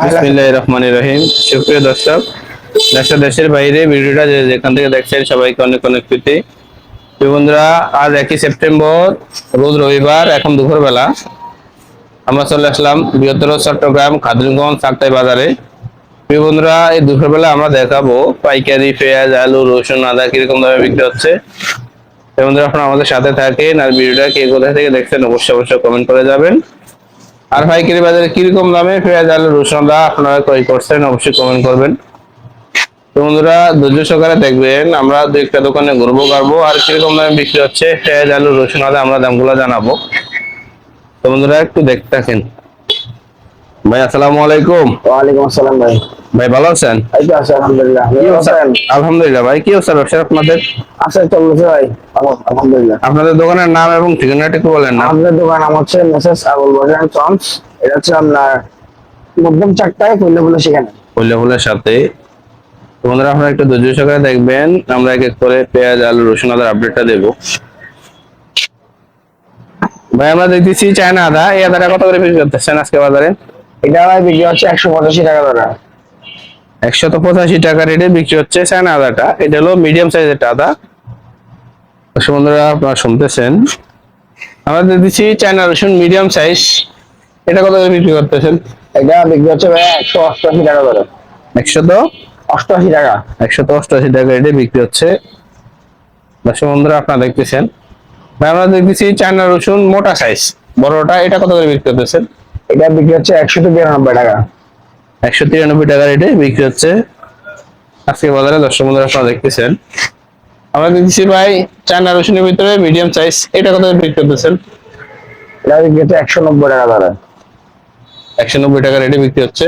বিসমিল্লাহির রহিম। দর্শক দেশ দেশের বাইরে যেখান থেকে দেখছেন সবাইকে অনেক অনেক একই সেপ্টেম্বর, রোজ রবিবার দুপুরবেলা। আমরা চলে আসলাম বৃহত্তর চট্টগ্রাম খাদিমগঞ্জ সাকতাই বাজারে। বন্ধুরা, এই দুপুরবেলা আমরা দেখাবো পাইকারি, পেঁয়াজ, আলু, রসুন, আদা কীরকম দামে বিক্রি হচ্ছে। বন্ধুরা, আপনারা আমাদের সাথে থাকেন আর ভিডিওটা কে কোথা থেকে দেখছেন অবশ্যই অবশ্যই কমেন্ট করে যাবেন। আর পাইকারি বাজারে কীরকম দামে পেঁয়াজ, আলু, রসুন আদা আপনারা ক্রয় করছেন অবশ্যই কমেন্ট করবেন। বন্ধুরা, ধৈর্য সহকারে দেখবেন, আমরা দু একটা দোকানে ঘুরবো গাড়বো আর কীরকম দামে বিক্রি হচ্ছে পেঁয়াজ, আলু, রসুন, আদা, আমরা দামগুলো জানাব। তো বন্ধুরা, একটু দেখতে থাকেন। ভাই, আসসালামু আলাইকুম। ওয়ালাইকুম আসসালাম ভাই। ভাই ভালো আছেন? আলহামদুলিল্লাহ। ভাই কি অবস্থা ব্যবসা আপনাদের? ভাই আলহামদুলিল্লাহ। আপনাদের দোকানের নাম এবং ঠিকানাটা একটু বলেন না। আমাদের দোকান নাম হচ্ছে মেসেস আবুল বাজার এটা হচ্ছে আপনার মধ্যম সেখানে। সাথে। বন্ধুরা আপনারা একটু ধৈর্য সহকারে দেখবেন। আমরা এক এক করে পেঁয়াজ আলু রসুন আদার আপডেটটা দেবো। ভাই আমরা দেখতেছি চায়না আদা। এই আদাটা কত করে বিক্রি করতেছেন আজকে বাজারে? এটা ভাই বিক্রি হচ্ছে একশো পঁচাশি টাকা ধরে একশত পঁচাশি টাকা রেটে বিক্রি হচ্ছে চায়না আদাটা এটা হলো মিডিয়াম সাইজের আদা বন্ধুরা আপনারা শুনতেছেন। আমরা দেখতেছি চায়না রসুন মিডিয়াম সাইজ এটা কত করে বিক্রি করতেছেন? এটা বিক্রি হচ্ছে ভাই একশো অষ্টআশি টাকা ধরে একশত? অষ্টআশি টাকা। একশত অষ্টআশি টাকা রেটে বিক্রি হচ্ছে। দর্শক বন্ধুরা আপনারা দেখতেছেন। আমরা দেখতেছি চায়না রসুন মোটা সাইজ বড়টা এটা কত করে বিক্রি করতেছেন? এটা বিক্রি হচ্ছে একশো তো বিরানব্বই টাকা। একশো তিরানব্বই টাকা রেটে বিক্রি হচ্ছে। আজকে বাজারে দর্শক বন্ধুরা আপনারা দেখতেছেন। আমরা দেখতেছি ভাই চায়না রসুনের ভিতরে মিডিয়াম সাইজ এটা কত করে বিক্রি করতেছেন? এটা একশো নব্বই টাকা ধরে। একশো নব্বই টাকা রেটে বিক্রি হচ্ছে।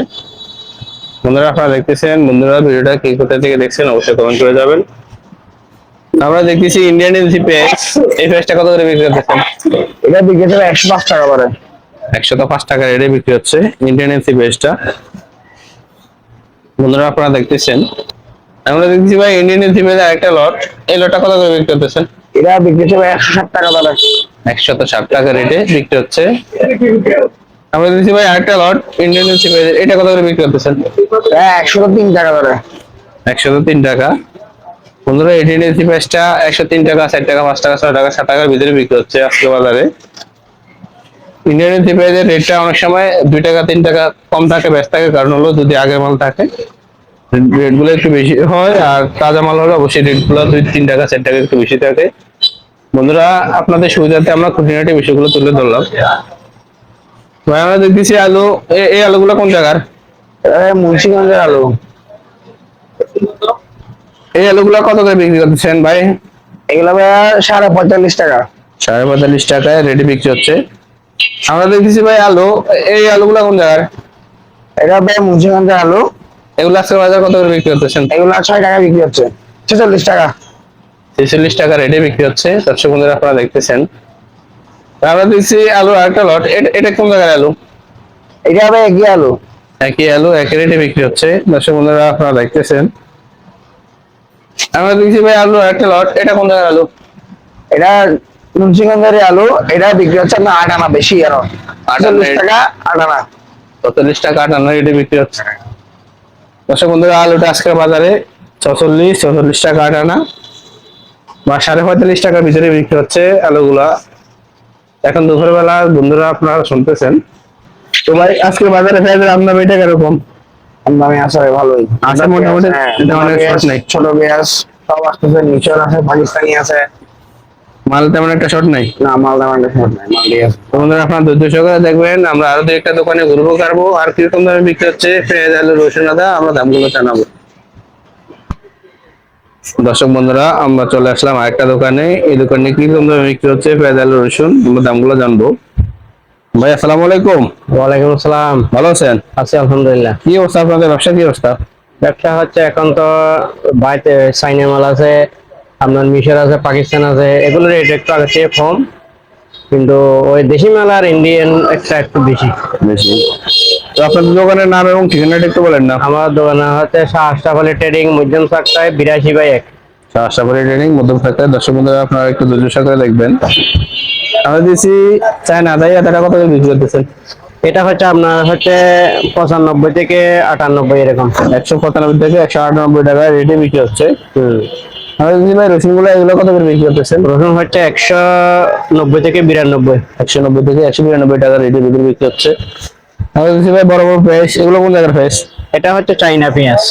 বন্ধুরা আপনারা দেখতেছেন বন্ধুরা ভিডিওটা কি কোথা থেকে দেখছেন অবশ্যই কমেন্ট করে যাবেন। আমরা দেখতেছি ইন্ডিয়ান এলসি পেঁয়াজ এই পেঁয়াজটা কত করে বিক্রি করতেছেন? এটা বিক্রি ভাই একশো পাঁচ টাকা ধরে। একশত পাঁচ টাকা রেটে বিক্রি হচ্ছে ইন্ডিয়ান এলসি পেঁয়াজটা বন্ধুরা আপনারা দেখতেছেন। আমরা দেখছি ভাই ইন্ডিয়ান পেঁয়াজের একটা লট এই লটটা কত করে বিক্রি করতেছেন এটা বিক্রি ভাই একশো ষাট টাকা ধরে একশত ষাট টাকা রেটে বিক্রি হচ্ছে। আমরা দেখছি ভাই আরেকটা লট ইন্ডিয়ান পেঁয়াজের এটা কত করে বিক্রি করতেছেন হ্যাঁ একশো তিন টাকা ধরে একশত তিন টাকা। বন্ধুরা এটিএন এলসি পেঁয়াজটা একশো তিন টাকা ষাট টাকা পাঁচ টাকা ছয় টাকা সাত টাকার ভিতরে বিক্রি হচ্ছে আজকে বাজারে। ইন্ডিয়ান পেঁয়াজের রেটটা অনেক সময় দুই টাকা তিন টাকা কম থাকে ব্যস্ত থাকে কারণ হলো যদি আগের মাল থাকে রেটগুলো একটু বেশি হয় আর তাজা মাল হলে অবশ্যই রেটগুলো দুই তিন টাকা চার টাকা একটু বেশি থাকে। বন্ধুরা আপনাদের সুবিধাতে আমরা খুঁটিনাটি বিষয়গুলো তুলে ধরলাম। ভাই আমরা দেখতেছি আলু এই আলুগুলো কোন জায়গার? মুন্সিগঞ্জের আলু। এই আলুগুলো কত করে বিক্রি করতেছেন ভাই? এগুলো ভাই সাড়ে পঁয়তাল্লিশ টাকা। সাড়ে পঁয়তাল্লিশ টাকায় রেডি বিক্রি হচ্ছে। আমরা দেখতেছি ভাই আলু। এই আলুগুলো কোন জায়গার? এটা ভাই মুন্সিগঞ্জের আলু। এগুলো আজকে বাজার কত করে বিক্রি করতেছেন এগুলো ছয় টাকা বিক্রি হচ্ছে। ছেচল্লিশ টাকা। ছেচল্লিশ টাকা রেডি বিক্রি হচ্ছে। দর্শক বন্ধুরা আপনারা দেখতেছেন। আমরা দেখছি আলু আরেকটা লট এটা- এটা কোন জায়গার আলু? এটা ভাই একই আলু। একই আলু একই রেটে বিক্রি হচ্ছে। দর্শক বন্ধুরা আপনারা দেখতেছেন। আমরা দেখছি ভাই আলু আরেকটা লট এটা কোন জায়গার আলু? এটা মুন্সিগঞ্জের আলু এটা বিক্রি হচ্ছে আপনার আট আনা বেশি আরও। আটচল্লিশ টাকা আট আনা। চল্লিশ টাকা আটান্ন রেটে বিক্রি হচ্ছে। দর্শক বন্ধুরা আলুটা আজকে বাজারে ছচল্লিশ চৌচল্লিশ টাকা আটানা বা সাড়ে পঁয়তাল্লিশ টাকার ভিতরে বিক্রি হচ্ছে আলুগুলা। এখন দুপুরবেলা বন্ধুরা আপনারা শুনতেছেন তো ভাই আজকে বাজারে পেঁয়াজের আমদাম এটা কীরকম? দামে আছে ভাই ভালোই। আছে মোটামুটি, হ্যাঁ, এটা ছোট পেঁয়াজ সব আসতেছে নিচন আছে পাকিস্তানি আছে। মাল তেমন একটা শর্ট নাই? না মাল দাম একটা short নাই মাল দিয়ে আছে। তো বন্ধুরা আপনারা ধৈর্য সহকারে দেখবেন আমরা আরও দু একটা দোকানে ঘুরবো কারবো আর কীরকম দামে বিক্রি হচ্ছে পেঁয়াজ আলু রসুন আদা আমরা দামগুলো জানাব। দর্শক বন্ধুরা আমরা চলে আসলাম আরেকটা দোকানে। এই দোকানে কীরকম দামে বিক্রি হচ্ছে পেঁয়াজ আলু রসুন আমরা দামগুলো জানব। ভাই আসসালামু আলাইকুম। ওয়ালাইকুম আসসালাম। ভালো আছেন? আছি আলহামদুলিল্লাহ। কি অবস্থা আপনাদের? ব্যবসা কি অবস্থা? ব্যবসা হচ্ছে এখন তো বাড়িতে চাইনা মাল আছে আপনার মিশর আছে পাকিস্তান আছে এগুলোর রেট একটু আগে চেয়ে কম। কিন্তু ওই দেশি মাল আর ইন্ডিয়ান একটা একটু বেশি। বেশি। তো আপনার দোকানের নাম এবং ঠিকানাটা একটু বলেন না। আমার দোকানে হচ্ছে শাহ আশরাফ আলী ট্রেডিং মধ্যম সাকটায় বিরাশি বাই এক। আশা করি ট্রেডিং মধ্যম থাকতে দর্শক বন্ধুরা আপনারা একটু ধৈর্য সহকারে দেখবেন। আমি আমরা দিয়েছি চায়না। আদাই আদাটা কত করে বিক্রি করতেছেন? এটা হচ্ছে আপনার হচ্ছে পঁচানব্বই থেকে আটানব্বই এরকম। একশো পঁচানব্বই থেকে একশো আটানব্বই টাকা রেটে বিক্রি হচ্ছে। ভাই রসুনগুলো এগুলো কত করে বিক্রি করতেছেন? রসুন হচ্ছে একশো নব্বই থেকে বিরানব্বই। একশো নব্বই থেকে একশো বিরানব্বই টাকা রেটে বিক্রি হচ্ছে। ভাই বড় বড় ফ্রেশ এগুলো কোন জায়গার ফ্রেশ? এটা হচ্ছে চাইনা পেঁয়াজ।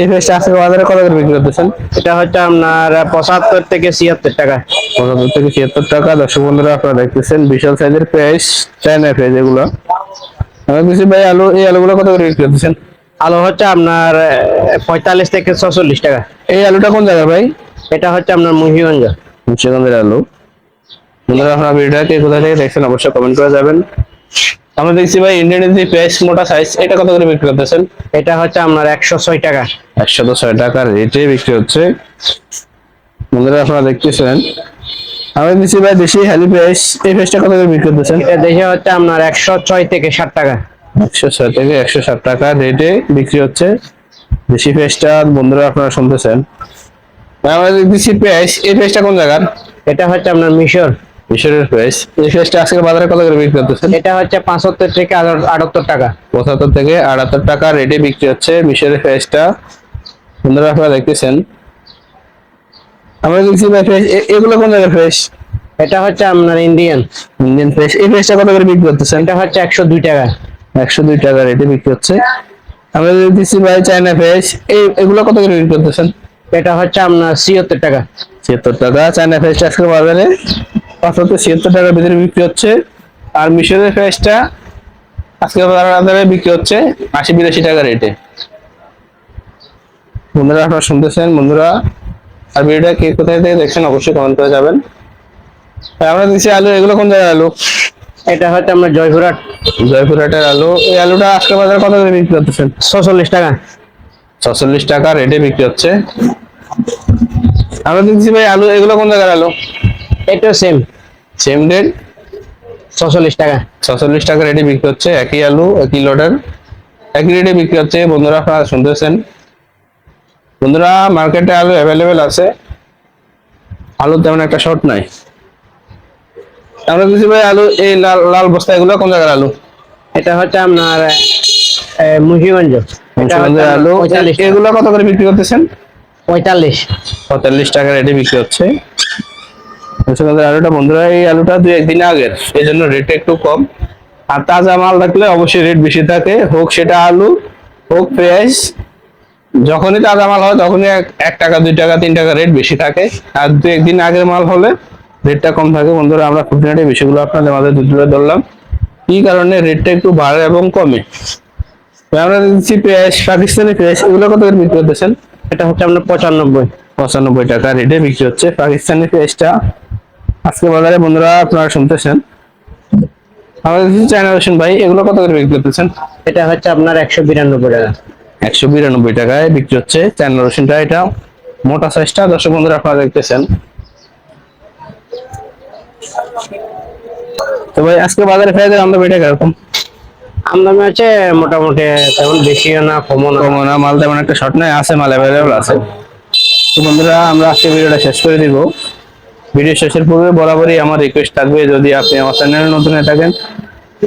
এই আজকে বাজারে কত করে বিক্রি করতেছেন? এটা হচ্ছে আপনার পঁচাত্তর থেকে ছিয়াত্তর টাকা। পঁচাত্তর থেকে ছিয়াত্তর টাকা। দর্শক বন্ধুরা আপনারা দেখতেছেন বিশাল সাইজের ফ্রেশ চায়না ফ্রেশ এগুলো। কিছু ভাই আলু এই আলুগুলো কত করে বিক্রি করতেছেন? আলু হচ্ছে আপনার পঁয়তাল্লিশ থেকে ছচল্লিশ টাকা। এই আলুটা কোন জায়গা ভাই? এটা হচ্ছে আপনার মুহিগঞ্জ মুন্সিগঞ্জের আলু। বন্ধুরা আপনারা ভিডিওটাকে কোথা থেকে দেখছেন অবশ্যই কমেন্ট করে যাবেন। আমরা দেখছি ভাই ইন্ডিয়ান যে পেঁয়াজ মোটা সাইজ এটা কত করে বিক্রি করতেছেন? এটা হচ্ছে আপনার একশো ছয় টাকা। একশো তো ছয় টাকার রেটে বিক্রি হচ্ছে। বন্ধুরা আপনারা দেখতেছেন। আমরা দেখছি ভাই দেশি হ্যালি পেঁয়াজ এই পেঁয়াজটা কত করে বিক্রি করতেছেন? এটা দেখে হচ্ছে আপনার একশো ছয় থেকে ষাট টাকা। একশো ছয় থেকে একশো ষাট টাকা রেটে বিক্রি হচ্ছে। দেশি পেঁয়াজটা বন্ধুরা আপনারা শুনতেছেন। আমরা দেখতেছি পেঁয়াজ এই পেঁয়াজটা কোন জায়গার? এটা হচ্ছে আপনার মিশর। মিশরের পেঁয়াজ। এই পেঁয়াজটা আজকের বাজারে কত করে বিক্রি করতেছেন এটা হচ্ছে পাঁচাত্তর থেকে আটাত্তর টাকা। পঁচাত্তর থেকে আটাত্তর টাকা রেটে বিক্রি হচ্ছে মিশরের ফ্রেশটা বন্ধুরা আপনারা দেখতেছেন। আমরা দেখছি ভাই ফ্রেশ এগুলো কোন জায়গার ফ্রেশ এটা হচ্ছে আপনার ইন্ডিয়ান। ইন্ডিয়ান ফ্রেশ এই ফ্রেশটা কত করে বিক্রি করতেছেন? এটা হচ্ছে একশো দুই টাকা। একশো দুই টাকা রেটে বিক্রি হচ্ছে। আমরা দেখতেছি ভাই চায়না ফ্রেশ এই এগুলো কত করে বিক্রি করতেছেন? এটা হচ্ছে আপনার ছিয়াত্তর টাকা। ছিয়াত্তর টাকা। চায়না ফ্রেশটা আজকে বাজারে পঁচাত্তর ছিয়াত্তর টাকার ভিতরে বিক্রি হচ্ছে। আর মিশরের ফ্রেশটা আজকে বাজারে বিক্রি হচ্ছে আশি বিরাশি টাকা রেটে বন্ধুরা আপনারা শুনতেছেন? বন্ধুরা আর ভিডিওটা কে কোথায় থেকে দেখছেন অবশ্যই কমেন্ট করে যাবেন আমরা দিচ্ছি আলু। এগুলো কোন জায়গার আলু? এটা হচ্ছে আপনার জয়পুরহাট। জয়পুরহাটের আলু। এই আলুটা আজকে বাজারে কত করে বিক্রি করতেছেন? ছচল্লিশ টাকা। ছচল্লিশ টাকা রেটে বিক্রি হচ্ছে। আমরা দেখছি ভাই আলু এগুলো কোন জায়গার আলু? এটাও সেম সেম রেট ছচল্লিশ টাকা। ছচল্লিশ টাকা রেটে বিক্রি হচ্ছে একই আলু একই লটের একই রেটে বিক্রি হচ্ছে। বন্ধুরা আপনারা শুনতেছেন? বন্ধুরা মার্কেটে আলু অ্যাভেলেবেল আছে। আলু তেমন একটা শর্ট নাই। আমরা কিছু ভাই আলু এই লাল লাল বস্তা এগুলো কোন জায়গার আলু? এটা হচ্ছে আপনার মুন্সিগঞ্জের আলু। এগুলো কত করে বিক্রি করতেছেন? পঁয়তাল্লিশ। পঁয়তাল্লিশ টাকা রেটে বিক্রি হচ্ছে। মুন্সিগঞ্জের আলুটা বন্ধুরা এই আলুটা দুই একদিন আগের। এই জন্য রেট একটু কম। আর তাজা মাল রাখলে অবশ্যই রেট বেশি থাকে। হোক সেটা আলু হোক পেঁয়াজ যখনই তাজা মাল হয় তখনই এক টাকা দুই টাকা তিন টাকা রেট বেশি থাকে। আর দু একদিন আগের মাল হলে রেটটা কম থাকে। বন্ধুরা আমরা খুঁটিনাটি বিষয়গুলো আপনাদের মাঝে তুলে ধরলাম। কি কারণে রেটটা একটু বাড়ে এবং কমে? আমরা দিচ্ছি পেঁয়াজ পাকিস্তানি পেঁয়াজ এগুলো কত করে বিক্রি করতেছেন এটা হচ্ছে আপনার পঁচানব্বই পঁচানব্বই টাকা রেটে বিক্রি হচ্ছে। পাকিস্তানি পেঁয়াজটা আজকে বাজারে বন্ধুরা আপনারা শুনতেছেন। আমাদের কিছু চায়না রসুন ভাই এগুলো কত করে বিক্রি করতেছেন এটা হচ্ছে আপনার একশো বিরানব্বই টাকা। একশো বিরানব্বই টাকায় বিক্রি হচ্ছে চায়না রসুনটা। এটা মোটা সাইজটা দর্শক বন্ধুরা আপনারা দেখতেছেন। তো ভাই আজকে বাজারে আমরা বেটে কীরকম? আমদানি হচ্ছে মোটামুটি তেমন বেশিও না কমও না। কমো না মাল তেমন একটা শর্ট নাই আছে মাল অ্যাভেলেবল আছে। তো বন্ধুরা আমরা আজকে ভিডিওটা শেষ করে দিব। ভিডিও শেষের পূর্বে বরাবরই আমার রিকোয়েস্ট থাকবে যদি আপনি আমার চ্যানেলে নতুন হয়ে থাকেন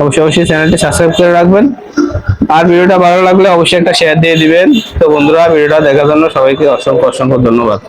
অবশ্যই অবশ্যই চ্যানেলটি সাবস্ক্রাইব করে রাখবেন। আর ভিডিওটা ভালো লাগলে অবশ্যই একটা শেয়ার দিয়ে দিবেন। তো বন্ধুরা ভিডিওটা দেখার জন্য সবাইকে অসংখ্য অসংখ্য ধন্যবাদ।